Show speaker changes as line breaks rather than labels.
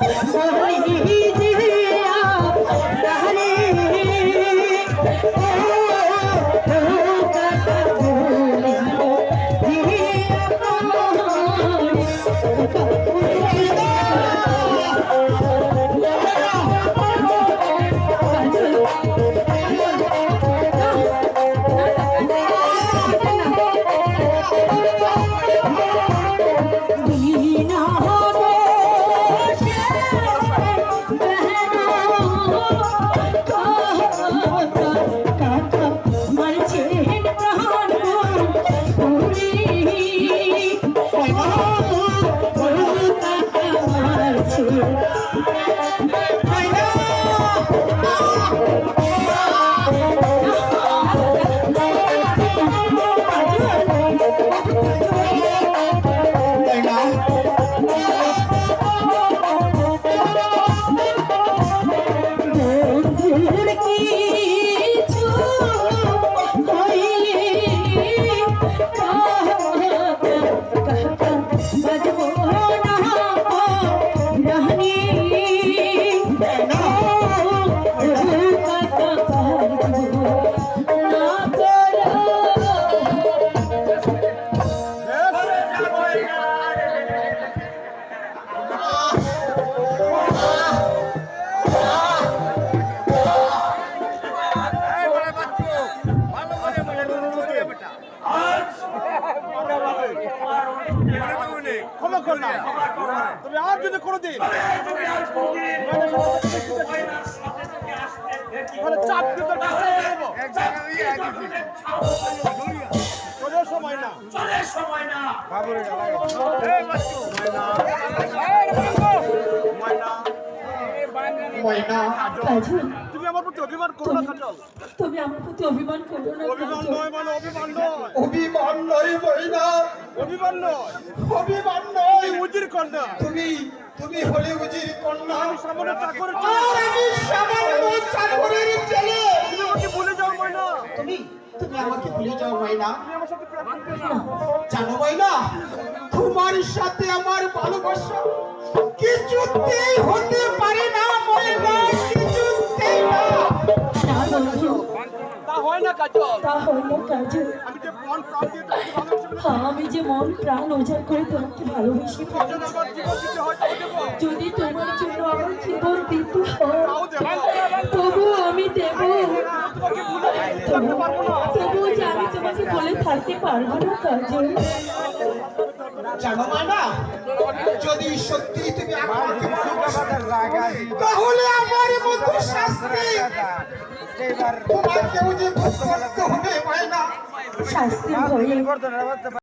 ¡Vamos! Thank you.
ক্ষমা করলাম তবে আর যদি কোনোদিন মানে চাপ দিতে সময় না। ময়না
কাজল
তুমি আমার প্রতি অভিমান করো না কাজল।
তুমি আমার প্রতি অভিমান করো না
অভিমান নয় মানে অভিমান নয়।
অভিমান নয়
অভিমান নয়
অভিমান
তুমি
নয়
উজির কন্যা।
তুমি তুমি হলে উজির কন্যা।
আমি সামনে চাকরের
আমি সামান্য চাকরের ছেলে।
তুমি আমাকে ভুলে যাও ময়না।
তুমি তুমি আমাকে ভুলে যাও ময়না।
তুমি আমার সাথে না
জানো ময়না তোমার সাথে আমার ভালোবাসা কিছুতেই হতে পারে না ময়না কিছুতেই না।
না
তা হয় না কাজল।
তা হয় না কাজল।
আমি যে মন প্রাণ
মন উজাড় করে তোমাকে ভালোবেসে যদি তোমার জন্য আমার জীবন দিতে হয় তবু আমি দেব।
থাকতে পারব
তবু যে আমি তোমাকে বলে থাকতে পারব না কাজল
জানো ময়না যদি সত্যি তুমি আমাকে তাহলে আমার মতো শাস্তি তোমাকেও যে ভোগ করতে হবে ময়না
শাস্তির ভয়ে